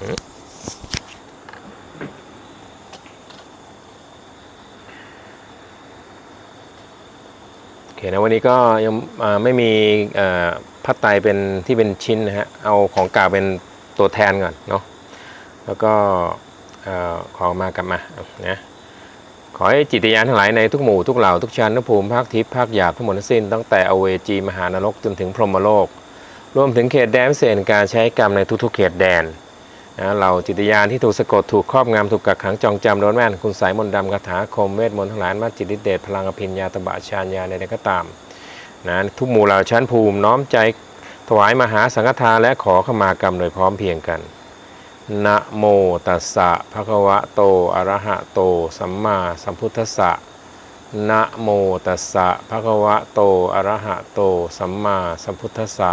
โอเคนะวันนี้ก็ยังไม่มีผ้าไตเป็นที่เป็นชิ้นนะฮะ เอาของกลางเป็นตัวแทนก่อนเนาะ แล้วก็เอ่อขอมากลับมานะขอให้จิตญาณทั้งหลายในทุกหมู่ทุกเหล่าทุกชั้นทุกภูมิภาคทิพย์ภาคหยาบทั้งหมดทั้งสิ้นตั้งแต่อเวจีมหานรกจนถึงพรหมโลก รวมถึงเขตแดนเศษการใช้กรรมในทุกๆเขตแดน นะเราจิตญาณที่ถูกสะกดถูกครอบงำถูกกักขังจองจำโดนแม่นคุณสายมนต์ดำคาถาคมเวทมนต์ทั้งหลายมาจิตฤทธิเดชพลังอภิญญาตบะชานญาในใดก็ตามนะทุกหมู่เหล่าชั้นภูมิน้อมใจถวายมหาสังฆทานและขอขมากรรมโดยพร้อมเพียงกันนะโมตัสสะภะคะวะโตอะระหะโต สัมมาสัมพุทธัสสะนะโมตัสสะภะคะวะโตอะระหะโต สัมมาสัมพุทธัสสะ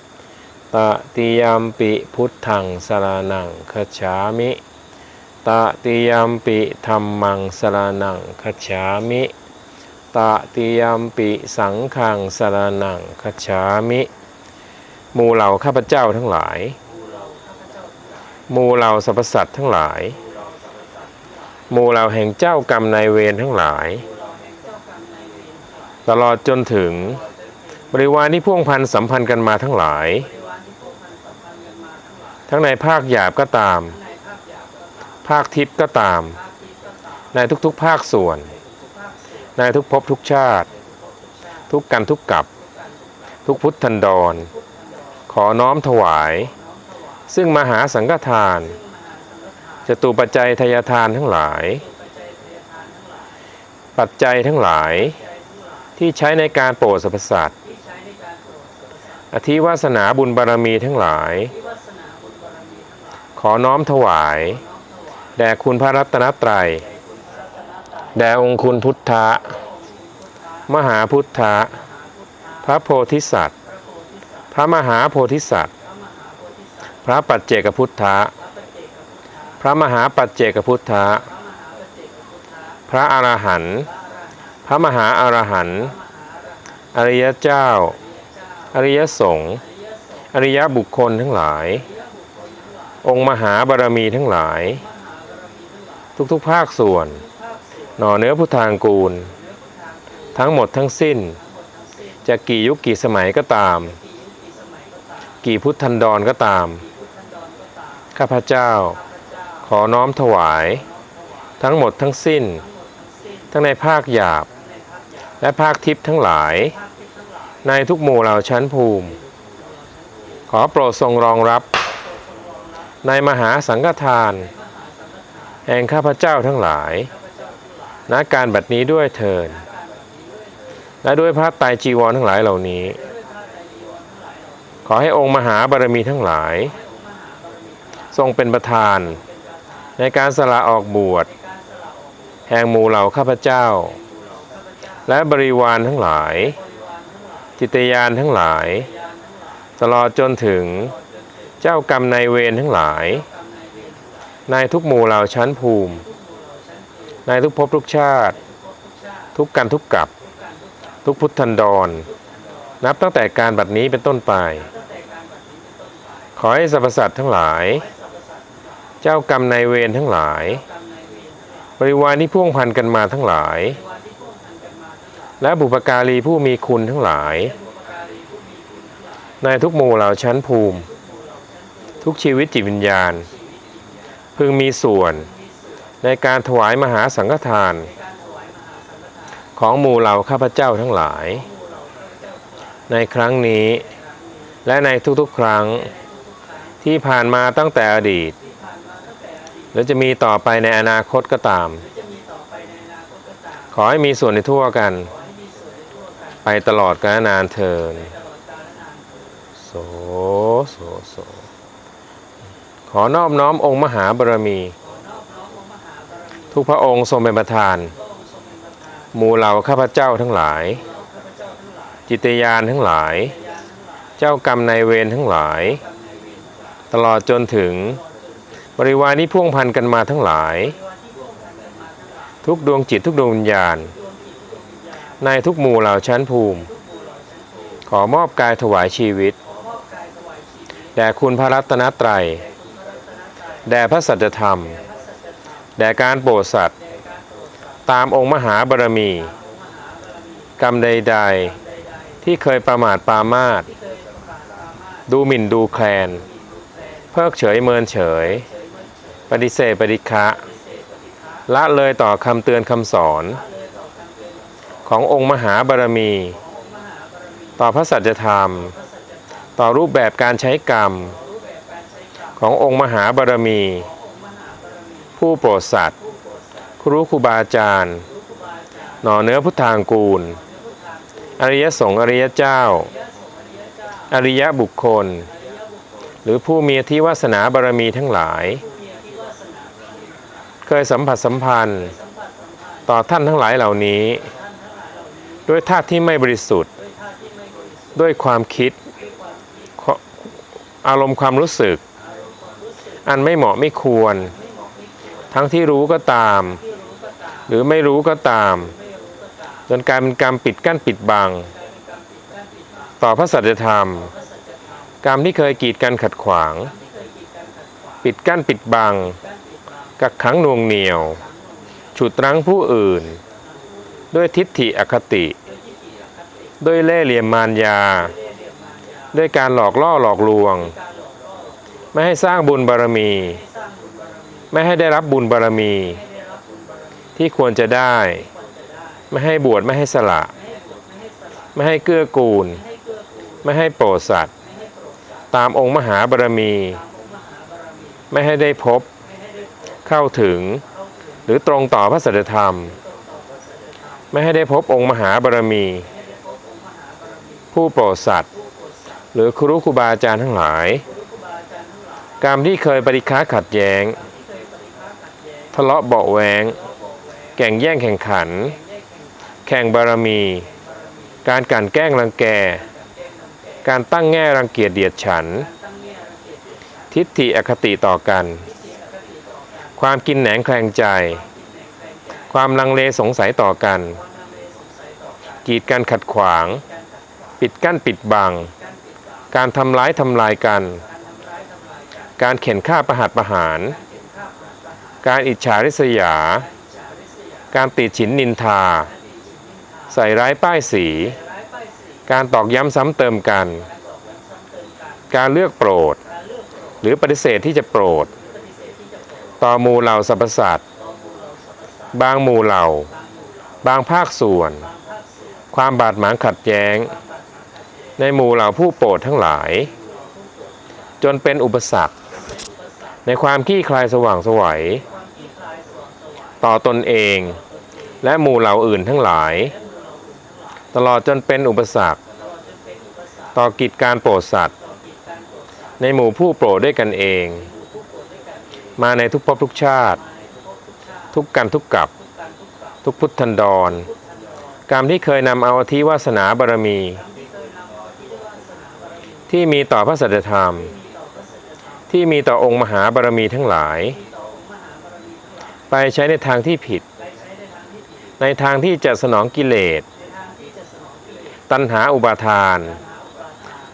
ตติยมปิพุทธังสรนังคัจฉามิตติยมปิธรรมังสรนังคัจฉามิตติยมปิสังฆังสรนังคัจฉามิหมู่เหล่าข้าพเจ้าทั้งหลายหมู่เหล่าสรรพสัตว์ทั้งหลายหมู่เหล่าแห่งเจ้ากรรมนายเวรทั้งหลาย ตลอดจนถึง บริวารที่พ่วงพันสัมพันธ์กันมาทั้งหลาย ทั้งในภาคหยาบก็ตาม ภาคทิพย์ก็ตาม ในทุกๆภาคส่วน ในทุกภพทุกชาติ ทุกกันทุกกับ ทุกพุทธันดร ขอน้อมถวาย ซึ่งมหาสังฆทานจตุปัจจัยทายทานทั้งหลาย ปัจจัยทั้งหลาย ที่ใช้ในการโปรดสรรพสัตว์อธิวาสนาบุญบารมีทั้งหลาย ขอน้อมถวาย แด่คุณพระรัตนตรัย แด่องค์คุณพุทธะ มหาพุทธะ พระโพธิสัตว์ พระมหาโพธิสัตว์ พระปัจเจกพุทธะ พระมหาปัจเจกพุทธะ พระอรหันต์ พระมหาอรหันต์ อริยเจ้า อริยสงฆ์ อริยบุคคลทั้งหลาย องค์มหาบารมีทั้งหลาย ทุกๆภาคส่วน หน่อเนื้อพุทธางกูล ทั้งหมดทั้งสิ้น จะกี่ยุคกี่สมัยก็ตาม กี่พุทธันดรก็ตาม ข้าพเจ้า ขอน้อมถวาย ทั้งหมดทั้งสิ้น ทั้งในภาคหยาบ และภาคทิพย์ทั้งหลาย ในทุกหมู่เหล่าชั้นภูมิ ขอโปรดทรงรองรับ ในมหาสังฆทาน แห่งข้าพเจ้าทั้งหลายณการบัดนี้ด้วยเถิดและด้วยพระไตรจีวรทั้งหลายเหล่านี้ ขอให้องค์มหาบารมีทั้งหลาย ทรงเป็นประธาน ในการสละออกบวช แห่งหมู่เหล่าข้าพเจ้า และบริวารทั้งหลาย จิตยานทั้งหลาย ตลอดจนถึง เจ้ากรรมนายเวรทั้งหลายในทุกหมู่เหล่าชั้นภูมิในทุกภพทุกชาติ ทุกกันทุกกับ ทุกพุทธันดร นับตั้งแต่การบัดนี้เป็นต้นไป ขอให้สรรพสัตว์ทั้งหลาย เจ้ากรรมนายเวรทั้งหลาย บริวารที่พ่วงพันกันมาทั้งหลาย และบุปการีผู้มีคุณทั้งหลายในทุกหมู่เหล่าชั้นภูมิ ทุกชีวิตจิตวิญญาณ พึงมีส่วนในการถวายมหาสังฆทาน ของหมู่เหล่าข้าพเจ้าทั้งหลาย ในครั้งนี้ และในทุกๆครั้งที่ผ่านมาตั้งแต่อดีตและจะมีต่อไปในอนาคตก็ตาม ขอให้มีส่วนในทั่วกัน ไปตลอดกาลนานเทินโสโสโส ขอนอบน้อมองค์มหาบารมี ทุกพระองค์ทรงเป็นประธานหมู่เหล่าข้าพเจ้าทั้งหลาย จิตยานทั้งหลาย เจ้ากรรมนายเวรทั้งหลาย ตลอดจนถึงบริวารนี้พ่วงพันกันมาทั้งหลาย ทุกดวงจิตทุกดวงวิญญาณ ในทุกหมู่เหล่าชั้นภูมิ ขอมอบกายถวายชีวิตแด่คุณพระรัตนตรัย แด่พระสัจธรรม แด่การโปรดสัตว์ ตามองค์มหาบารมี กรรมใด ๆ ที่เคยประมาทปามาทดูหมิ่นดูแคลน เพิกเฉยเมินเฉย ปฏิเสธปฏิฆะละเลยต่อคำเตือนคำสอน ขององค์มหาบารมี ต่อพระสัจธรรม ต่อรูปแบบการใช้กรรม ขององค์มหาบารมี ผู้โปรดสัตว์ครูครูบาอาจารย์หน่อเนื้อพุทธางกูล อริยสงฆ์อริยเจ้า อริยบุคคล หรือผู้มีที่วาสนาบารมีทั้งหลาย เคยสัมผัสสัมพันธ์ ต่อท่านทั้งหลายเหล่านี้ ด้วยธาตุที่ไม่บริสุทธิ์ ด้วยความคิด อารมณ์ความรู้สึก อันไม่เหมาะไม่ควร ทั้งที่รู้ก็ตาม หรือไม่รู้ก็ตาม จนกลายเป็นกรรมปิดกั้นปิดบัง ต่อพระสัจธรรม กรรมที่เคยกีดกันขัดขวาง ปิดกั้นปิดบัง กักขังนวงเหนียว ฉุดรั้งผู้อื่น ด้วยทิฏฐิอคติ ด้วยเล่ห์เหลี่ยมมารยา ด้วยการหลอกล่อหลอกลวง ไม่ให้สร้างบุญบารมี ไม่ให้ได้รับบุญบารมี ที่ควรจะได้ ไม่ให้บวชไม่ให้สละ ไม่ให้เกื้อกูล ไม่ให้โปรดสัตว์ ตามองค์มหาบารมี ไม่ให้ได้พบ เข้าถึง หรือตรงต่อพระสัจธรรม ไม่ให้ได้พบองค์มหาบารมี ผู้โปรดสัตว์ หรือครูครูบาอาจารย์ทั้งหลาย กรรมที่เคยปฏิฆาขัดแย้ง ทะเลาะเบาะแวงแก่งแย่งแข่งขัน แข่งบารมี การกันแกล้งรังแก การตั้งแง่รังเกียจเดียดฉัน ทิฏฐิอคติต่อกัน ความกินแหนงแคลงใจ ความลังเลสงสัยต่อกัน กีดกันขัดขวาง ปิดกั้นปิดบัง การทำร้ายทำลายกัน การเข็นฆ่าประหัตประหาร การอิจฉาริษยา การติดฉินนินทา ใส่ร้ายป้ายสี การตอกย้ำซ้ำเติมกัน การเลือกโปรด หรือปฏิเสธที่จะโปรด ต่อหมู่เหล่าสรรพสัตว์บางหมู่เหล่า บางภาคส่วน ความบาดหมางขัดแย้ง ในหมู่เหล่าผู้โปรดทั้งหลาย จนเป็นอุปสรรค ในความขี้คลายสว่างสวัย ต่อตนเอง และหมู่เหล่าอื่นทั้งหลาย ตลอดจนเป็นอุปสรรค ต่อกิจการโปรดสัตว์ ในหมู่ผู้โปรดด้วยกันเอง มาในทุกภพทุกชาติ ทุกกันทุกกับ ทุกพุทธันดร กรรมที่เคยนำเอาอธิวาสนาบารมี ที่มีต่อพระสัจธรรม ที่มีต่อองค์มหาบารมีทั้งหลาย ไปใช้ในทางที่ผิด ในทางที่จะสนองกิเลส ตัณหาอุปาทาน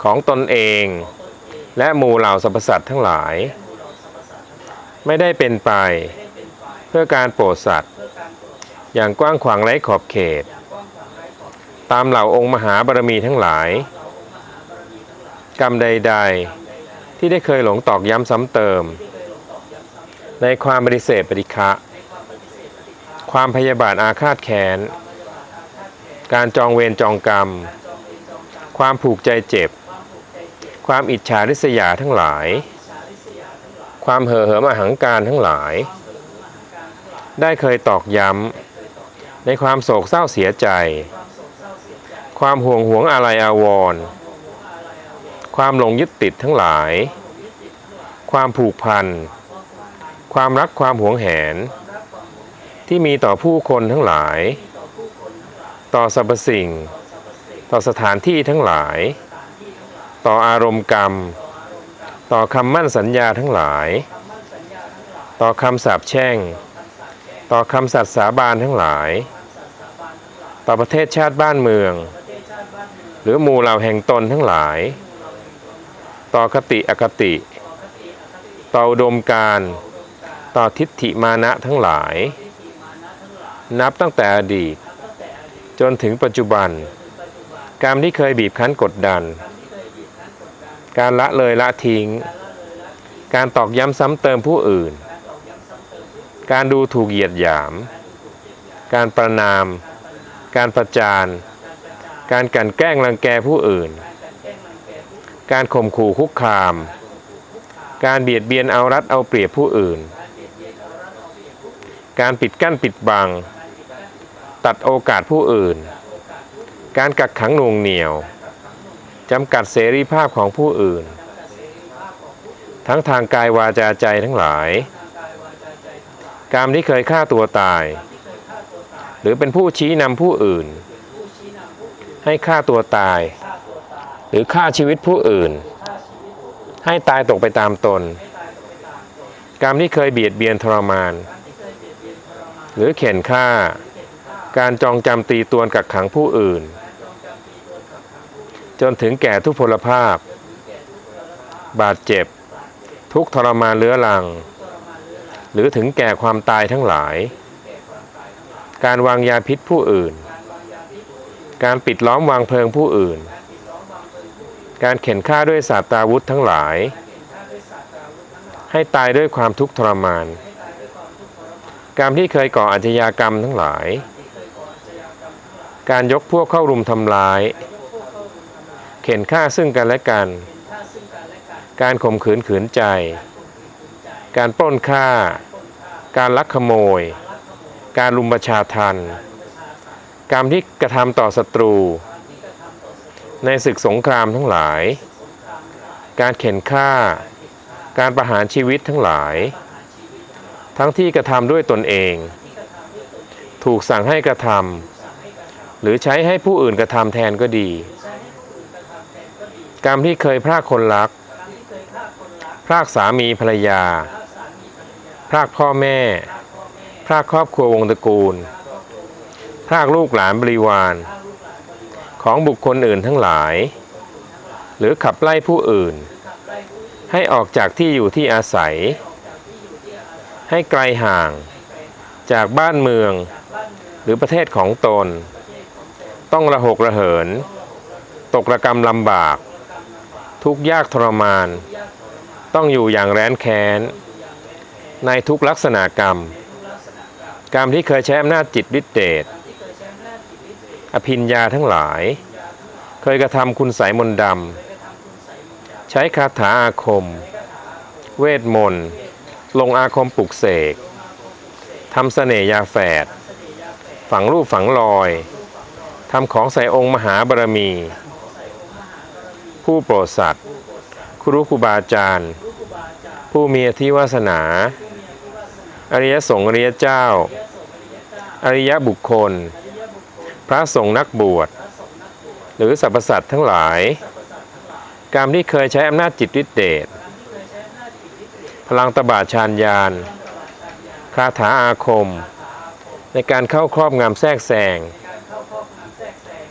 ของตนเอง และหมู่เหล่าสรรพสัตว์ทั้งหลาย ไม่ได้เป็นไป เพื่อการโปรดสัตว์ อย่างกว้างขวางไร้ขอบเขต ตามเหล่าองค์มหาบารมีทั้งหลาย กรรมใด ๆ ที่ได้เคยหลงตอกย้ำซ้ำเติม ในความปฏิเสธปฏิฆะความพยาบาทอาฆาตแค้นการจองเวรจองกรรม ความผูกใจเจ็บ ความอิจฉาริษยาทั้งหลาย ความเห่อเหิมอหังการทั้งหลาย ได้เคยตอกย้ำ ในความโศกเศร้าเสียใจ ความห่วงหวงอะไรอาวรณ์ ความหลงยึดติดทั้งหลาย ความผูกพัน ความรักความหวงแหน ที่มีต่อผู้คนทั้งหลาย ต่อสรรพสิ่ง ต่อสถานที่ทั้งหลาย ต่ออารมณ์กรรม ต่อคำมั่นสัญญาทั้งหลาย ต่อคำสาปแช่ง ต่อคำสัตย์สาบานทั้งหลาย ต่อประเทศชาติบ้านเมือง หรือหมู่เหล่าแห่งตนทั้งหลาย ต่อคติอคติ ต่ออุดมการต่อทิฏฐิมานะทั้งหลาย นับตั้งแต่อดีต จนถึงปัจจุบัน กรรมที่เคยบีบคั้นกดดัน การละเลยละทิ้ง การตอกย้ำซ้ำเติมผู้อื่น การดูถูกเหยียดหยาม การประนาม การประจาน การกลันแกล้งรังแกผู้อื่น การข่มขู่คุกคาม การเบียดเบียนเอารัดเอาเปรียบผู้อื่น การปิดกั้นปิดบัง ตัดโอกาสผู้อื่น การกักขังหน่วงเหนี่ยวจำกัดเสรีภาพของผู้อื่น ทั้งทางกายวาจาใจทั้งหลาย กรรมที่เคยฆ่าตัวตาย หรือเป็นผู้ชี้นำผู้อื่น ให้ฆ่าตัวตาย หรือฆ่าชีวิตผู้อื่น ให้ตายตกไปตามตน กรรมที่เคยเบียดเบียนทรมาน หรือเข็นฆ่า การจองจำตีตวนกักขังผู้อื่น จนถึงแก่ทุพพลภาพ บาดเจ็บ ทุกทรมานเรื้อรัง หรือถึงแก่ความตายทั้งหลาย การวางยาพิษผู้อื่น การปิดล้อมวางเพลิงผู้อื่น การเข็นฆ่าด้วยศาสตราวุธทั้งหลาย ให้ตายด้วยความทุกข์ทรมาน กรรมที่เคยก่ออาชญากรรมทั้งหลาย การยกพวกเข้ารุมทำร้าย เข็นฆ่าซึ่งกันและกัน การข่มขืนขืนใจ การปล้นฆ่า การลักขโมย การลุมประชาทัน กรรมที่กระทำต่อศัตรู ในศึกสงครามทั้งหลาย การเข็นฆ่า การประหารชีวิตทั้งหลาย ทั้งที่กระทำด้วยตนเอง ถูกสั่งให้กระทำหรือใช้ให้ผู้อื่นกระทำแทนก็ดี กรรมที่เคยพรากคนรัก พรากสามีภรรยา พรากพ่อแม่ พรากครอบครัววงตระกูล พรากลูกหลานบริวาร ของบุคคลอื่นทั้งหลาย หรือขับไล่ผู้อื่น ให้ออกจากที่อยู่ที่อาศัย ให้ไกลห่าง จากบ้านเมือง หรือประเทศของตน ต้องระหกระเหิน ตกระกรรมลำบาก ทุกยากทรมาน ต้องอยู่อย่างแร้นแค้น ในทุกลักษณะกรรม กรรมที่เคยใช้อำนาจจิตฤทธิเดช อภิญญาทั้งหลาย เคยกระทำคุณสายมนต์ดำ ใช้คาถาอาคม เวทมนต์ ลงอาคมปลุกเสกทำเสน่ยาแฝด ฝังรูปฝังรอยทำของใส่องค์มหาบารมี ผู้โปรดสัตว์ครูครูบาอาจารย์ ผู้มีอธิวาสนา อริยสงฆ์อริยเจ้า อริยบุคคล พระสงฆ์นักบวช หรือสรรพสัตว์ทั้งหลาย กรรมที่เคยใช้อำนาจจิตฤทธิเดชพลังตบาชานยาน คาถาอาคม ในการเข้าครอบงำแทรกแซง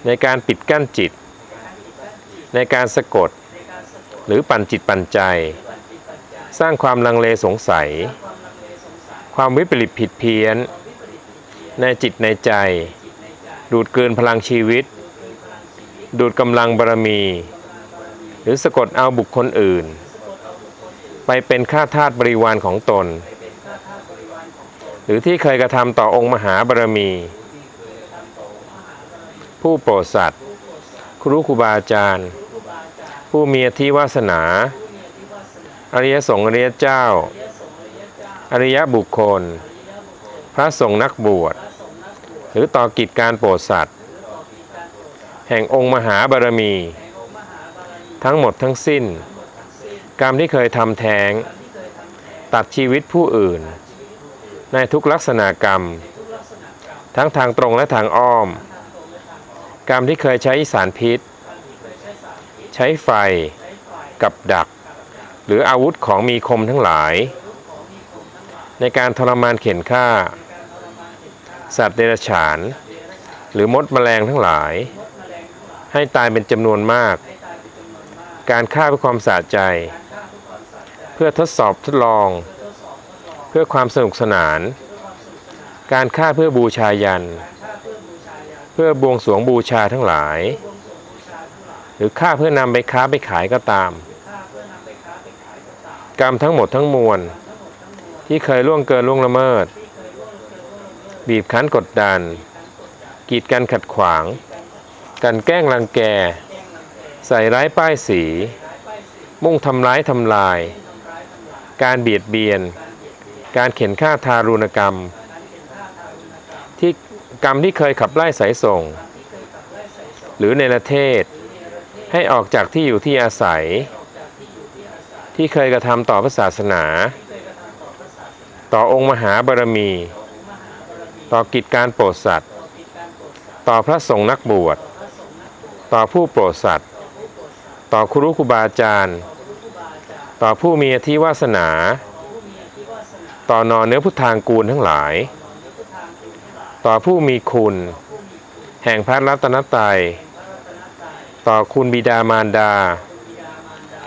ในการปิดกั้นจิต ในการสะกด หรือปั่นจิตปั่นใจ สร้างความลังเลสงสัย ความวิปริตผิดเพี้ยน ในจิตในใจ ดูดเกินพลังชีวิต ดูดกำลังบารมี หรือสะกดเอาบุคคลอื่น ไปเป็นข้าทาสบริวารของตน หรือที่เคยกระทำต่อองค์มหาบารมี ผู้โปรดสัตว์ครูครูบาอาจารย์ ผู้มีอธิวาสนา อริยสงฆ์อริยเจ้า อริยบุคคล พระสงฆ์นักบวช หรือต่อกิจการโปรดสัตว์ แห่งองค์มหาบารมี ทั้งหมดทั้งสิ้น กรรมที่เคยทำแท้ง ตัดชีวิตผู้อื่น ในทุกลักษณะกรรม ทั้งทางตรงและทางอ้อม กรรมที่เคยใช้สารพิษ ใช้ไฟ กับดัก หรืออาวุธของมีคมทั้งหลาย ในการทรมานเข็นฆ่า สัตว์เดรัจฉาน หรือมดแมลงทั้งหลาย ให้ตายเป็นจำนวนมาก การฆ่าเพื่อความสะใจ เพื่อทดสอบทดลอง เพื่อความสนุกสนาน การฆ่าเพื่อบูชายัน เพื่อบวงสวงบูชาทั้งหลาย หรือฆ่าเพื่อนำไปค้าไปขายก็ตาม กรรมทั้งหมดทั้งมวลที่เคยล่วงเกินล่วงละเมิด บีบคั้นกดดัน กีดกันขัดขวาง กันแกล้งรังแก ใส่ร้ายป้ายสี มุ่งทำร้ายทำลาย การเบียดเบียน การเข็นฆ่าทารุณกรรม ที่กรรมที่เคยขับไล่สายส่ง หรือในประเทศ ให้ออกจากที่อยู่ที่อาศัย ที่เคยกระทำต่อพระศาสนา ต่อองค์มหาบารมี ต่อกิจการโปรดสัตว์ ต่อพระสงฆ์นักบวช ต่อผู้โปรดสัตว์ ต่อครูครูบาอาจารย์ ต่อผู้มีอธิวาสนา ต่อนอเนื้อพุทธางกูลทั้งหลาย ต่อผู้มีคุณ แห่งพระรัตนตรัย ต่อคุณบิดามารดา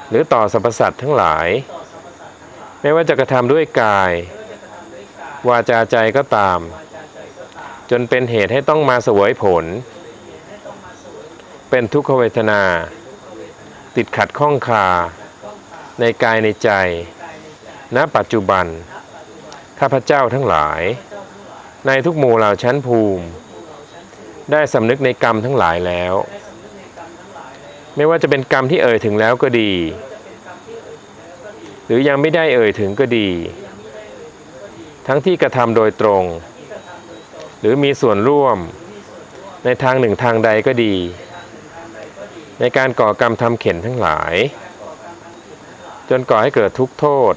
หรือต่อสรรพสัตว์ทั้งหลาย ไม่ว่าจะกระทำด้วยกาย วาจาใจก็ตาม จนเป็นเหตุให้ต้องมาเสวยผล เป็นทุกขเวทนา ติดขัดข้องคา ในกายในใจ ณ ปัจจุบัน ข้าพเจ้าทั้งหลาย ในทุกหมู่เหล่าชั้นภูมิ ได้สำนึกในกรรมทั้งหลายแล้ว ไม่ว่าจะเป็นกรรมที่เอ่ยถึงแล้วก็ดี หรือยังไม่ได้เอ่ยถึงก็ดี ทั้งที่กระทำโดยตรง หรือมีส่วนร่วม ในทางหนึ่งทางใดก็ดี ในการก่อกรรมทำเข็นทั้งหลาย จนก่อให้เกิดทุกโทษ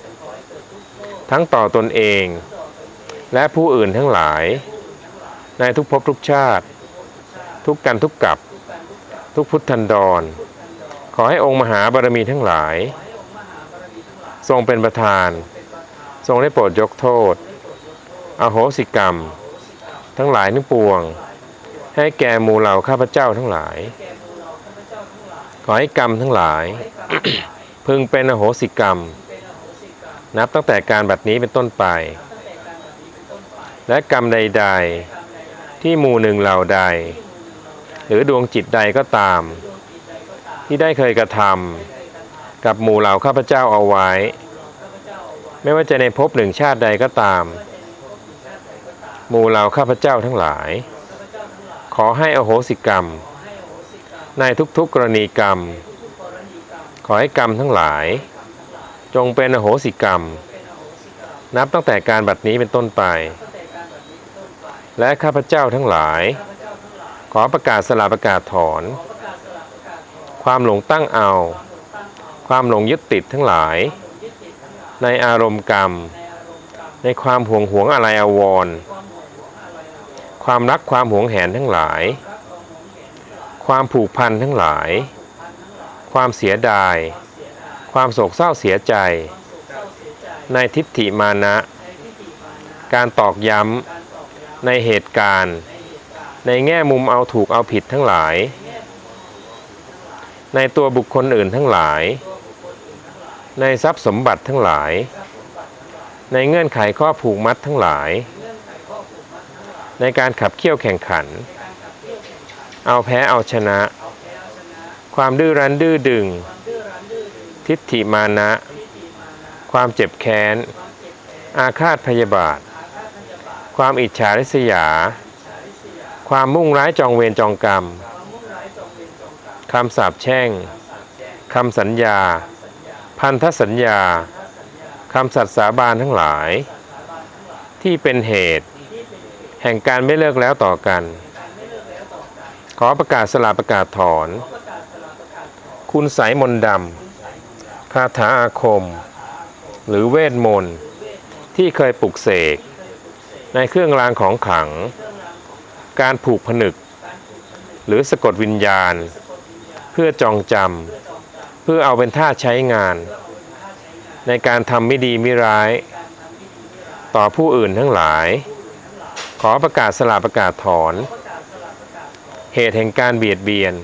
ทั้งต่อตนเอง และผู้อื่นทั้งหลาย ในทุกภพทุกชาติ ทุกกันทุกกับ ทุกพุทธันดร ขอให้องค์มหาบารมีทั้งหลาย ทรงเป็นประธาน ทรงได้โปรดยกโทษ อโหสิกรรม ทั้งหลายทั้งปวง ให้แก่หมู่เหล่าข้าพเจ้าทั้งหลาย ขอให้กรรมทั้งหลาย พึงเป็นอโหสิกรรม นับตั้งแต่การบัดนี้เป็นต้นไป และกรรมใด ๆ ที่หมู่หนึ่งเหล่าใด หรือดวงจิตใดก็ตาม ที่ได้เคยกระทำกับหมู่เหล่าข้าพเจ้าเอาไว้ ไม่ว่าจะในภพหนึ่งชาติใดก็ตาม หมู่เหล่าข้าพเจ้าทั้งหลาย ขอให้อโหสิกรรม ในทุกๆกรณีกรรม ขอให้กรรมทั้งหลาย จงเป็นอโหสิกรรม นับตั้งแต่การบัดนี้เป็นต้นไป และข้าพเจ้าทั้งหลาย ขอประกาศสละประกาศถอน ความหลงตั้งเอา ความหลงยึดติดทั้งหลาย ในอารมณ์กรรม ในความห่วงหวงอะไรอาวร์ ความรักความหวงแหนทั้งหลาย ความผูกพันทั้งหลาย ความเสียดาย ความโศกเศร้าเสียใจ ในทิฏฐิมานะ การตอกย้ำในเหตุการณ์ ในแง่มุมเอาถูกเอาผิดทั้งหลาย ในตัวบุคคลอื่นทั้งหลาย ในทรัพย์สมบัติทั้งหลาย ในเงื่อนไขข้อผูกมัดทั้งหลาย ในการขับเคี่ยวแข่งขัน เอาแพ้เอาชนะ ความดื้อรั้นดื้อดึง ทิฏฐิมานะ ความเจ็บแค้น อาฆาตพยาบาท ความอิจฉาริษยา ความมุ่งร้ายจองเวรจองกรรม คำสาปแช่ง คำสัญญา พันธสัญญา คำสัตย์สาบานทั้งหลาย ที่เป็นเหตุ แห่งการไม่เลิกแล้วต่อกัน ขอประกาศสลาประกาศถอน คุณสายมนต์ดำคาถาอาคม หรือเวทมนต์ ที่เคยปลุกเสก ในเครื่องรางของขลัง การผูกผนึก หรือสะกดวิญญาณ เพื่อจองจำเพื่อเอาเป็นท่าใช้งาน ในการทำไม่ดีไม่ร้าย ต่อผู้อื่นทั้งหลาย ขอประกาศสลาประกาศถอน เหตุแห่งการเบียดเบียน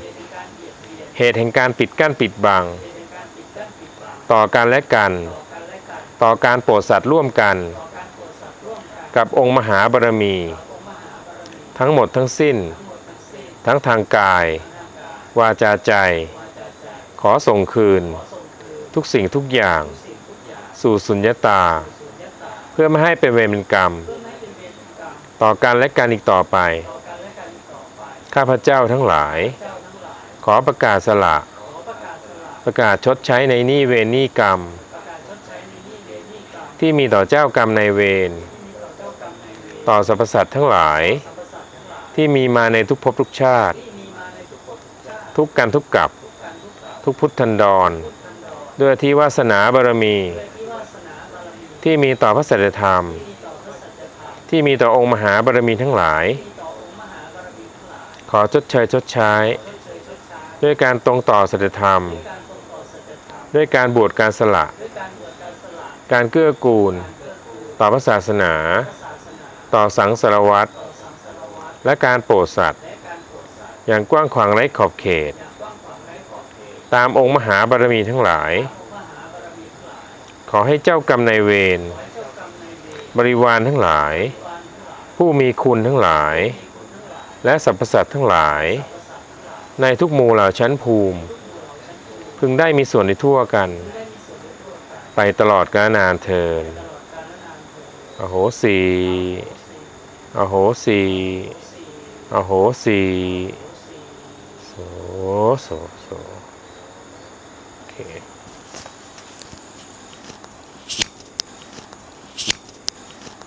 เหตุแห่งการปิดกั้นปิดบัง ต่อกันและกัน ต่อการโปรดสัตว์ร่วมกัน กับองค์มหาบารมี ทั้งหมดทั้งสิ้น ทั้งทางกาย วาจาใจ ขอส่งคืน ทุกสิ่งทุกอย่าง สู่สุญญตา เพื่อไม่ให้เป็นเวรเป็นกรรม ต่อกันและกันอีกต่อไป ข้าพเจ้าทั้งหลาย ขอประกาศสละ ประกาศชดใช้ในนี้เวรนี้กรรม ที่มีต่อเจ้ากรรมในเวร ต่อสรรพสัตว์ทั้งหลาย ที่มีมาในทุกภพทุกชาติ ทุกกันทุกกับ ทุกพุทธันดร ด้วยที่วาสนาบารมี ที่มีต่อพระสัจธรรม ที่มีต่อองค์มหาบารมีทั้งหลาย ขอชดเชยชดใช้ ด้วยการตรงต่อสัจธรรม ด้วยการบวชการสละ การเกื้อกูล ต่อพระศาสนา ต่อสังสารวัตรและการโปรดสัตว์ อย่างกว้างขวางไร้ขอบเขต ตามองค์มหาบารมีทั้งหลาย ขอให้เจ้ากรรมนายเวร บริวารทั้งหลาย ผู้มีคุณทั้งหลาย และสรรพสัตว์ทั้งหลาย ในทุกหมู่เหล่าชั้นภูมิ พึงได้มีส่วนในทั่วกัน ไปตลอดกาลนานเทินอโหสีอโหสีอโหสีโสโสโส